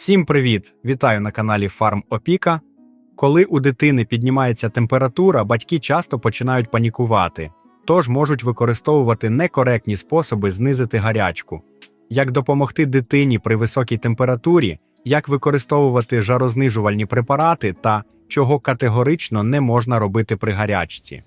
Всім привіт! Вітаю на каналі Фарм Опіка. Коли у дитини піднімається температура, батьки часто починають панікувати, тож можуть використовувати некоректні способи знизити гарячку. Як допомогти дитині при високій температурі, як використовувати жарознижувальні препарати та чого категорично не можна робити при гарячці.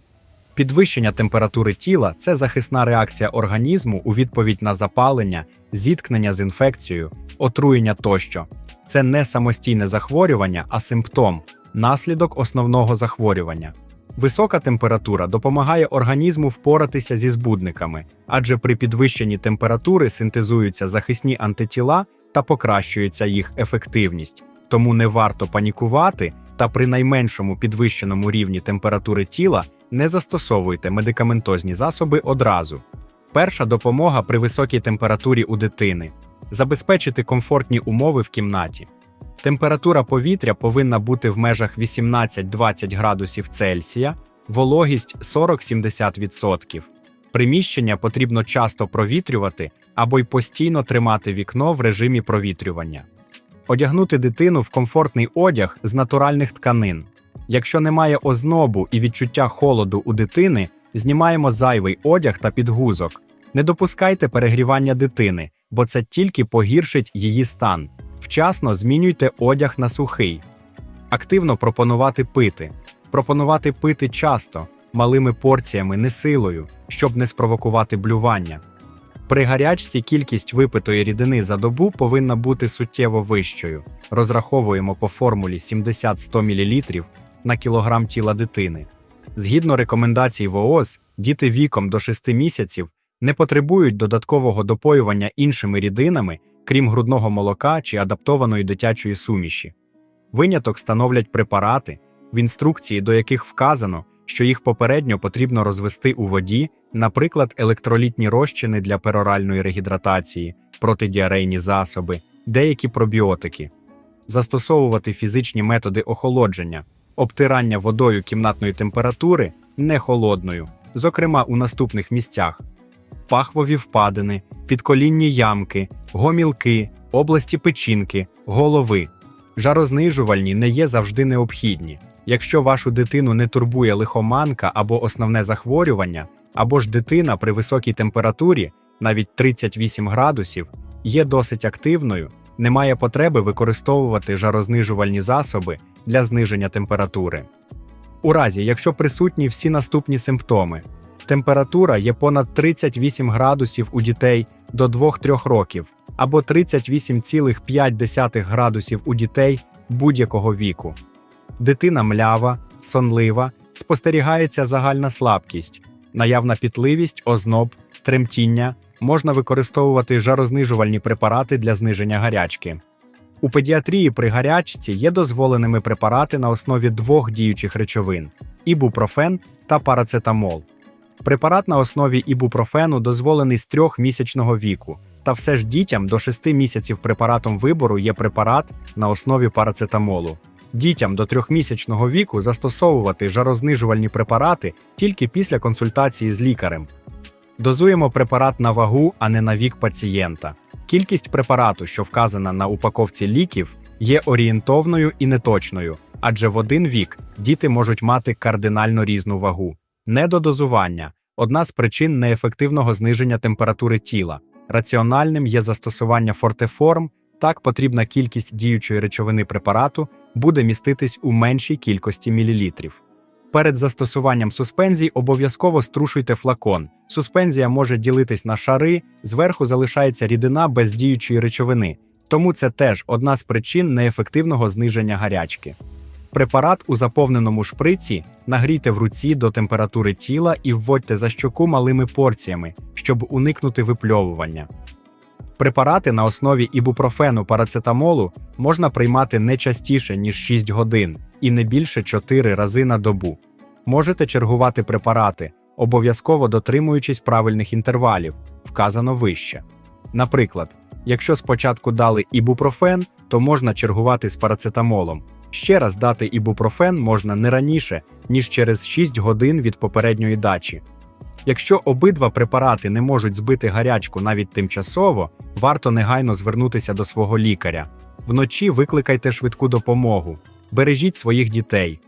Підвищення температури тіла це захисна реакція організму у відповідь на запалення, зіткнення з інфекцією, отруєння тощо. Це не самостійне захворювання, а симптом, наслідок основного захворювання. Висока температура допомагає організму впоратися зі збудниками, адже при підвищенні температури синтезуються захисні антитіла та покращується їх ефективність. Тому не варто панікувати та при найменшому підвищеному рівні температури тіла не застосовуйте медикаментозні засоби одразу. Перша допомога при високій температурі у дитини забезпечити комфортні умови в кімнаті. Температура повітря повинна бути в межах 18-20 градусів Цельсія, вологість 40-70%. Приміщення потрібно часто провітрювати або й постійно тримати вікно в режимі провітрювання. Одягнути дитину в комфортний одяг з натуральних тканин. Якщо немає ознобу і відчуття холоду у дитини, знімаємо зайвий одяг та підгузок. Не допускайте перегрівання дитини, бо це тільки погіршить її стан. Вчасно змінюйте одяг на сухий. Активно пропонувати пити. Пропонувати пити часто, малими порціями, не силою, щоб не спровокувати блювання. При гарячці кількість випитої рідини за добу повинна бути суттєво вищою. Розраховуємо по формулі 70-100 мл на кілограм тіла дитини. Згідно рекомендацій ВООЗ, діти віком до 6 місяців не потребують додаткового допоювання іншими рідинами, крім грудного молока чи адаптованої дитячої суміші. Виняток становлять препарати, в інструкції до яких вказано, що їх попередньо потрібно розвести у воді, наприклад, електролітні розчини для пероральної регідратації, протидіарейні засоби, деякі пробіотики, застосовувати фізичні методи охолодження, обтирання водою кімнатної температури не холодною, зокрема у наступних місцях: пахвові впадини, підколінні ямки, гомілки, області печінки, голови. Жарознижувальні не є завжди необхідні. Якщо вашу дитину не турбує лихоманка або основне захворювання, або ж дитина при високій температурі, навіть 38 градусів, є досить активною, немає потреби використовувати жарознижувальні засоби для зниження температури. У разі, якщо присутні всі наступні симптоми: температура є понад 38 градусів у дітей до 2-3 років, або 38,5 градусів у дітей будь-якого віку. Дитина млява, сонлива, спостерігається загальна слабкість, наявна пітливість, озноб, тремтіння, можна використовувати жарознижувальні препарати для зниження гарячки. У педіатрії при гарячці є дозволеними препарати на основі двох діючих речовин ібупрофен та парацетамол. Препарат на основі ібупрофену дозволений з трьохмісячного віку, та все ж дітям до 6 місяців препаратом вибору є препарат на основі парацетамолу. Дітям до трьохмісячного віку застосовувати жарознижувальні препарати тільки після консультації з лікарем. Дозуємо препарат на вагу, а не на вік пацієнта. Кількість препарату, що вказана на упаковці ліків, є орієнтовною і неточною, адже в один вік діти можуть мати кардинально різну вагу. Недодозування одна з причин неефективного зниження температури тіла. Раціональним є застосування фортеформ, так потрібна кількість діючої речовини препарату буде міститись у меншій кількості мілілітрів. Перед застосуванням суспензій обов'язково струшуйте флакон. Суспензія може ділитись на шари, зверху залишається рідина без діючої речовини, тому це теж одна з причин неефективного зниження гарячки. Препарат у заповненому шприці нагрійте в руці до температури тіла і вводьте за щоку малими порціями, щоб уникнути випльовування. Препарати на основі ібупрофену парацетамолу можна приймати не частіше, ніж 6 годин і не більше 4 рази на добу. Можете чергувати препарати, обов'язково дотримуючись правильних інтервалів, вказано вище. Наприклад, якщо спочатку дали ібупрофен, то можна чергувати з парацетамолом. Ще раз дати ібупрофен можна не раніше, ніж через 6 годин від попередньої дачі. Якщо обидва препарати не можуть збити гарячку навіть тимчасово, варто негайно звернутися до свого лікаря. Вночі викликайте швидку допомогу. Бережіть своїх дітей.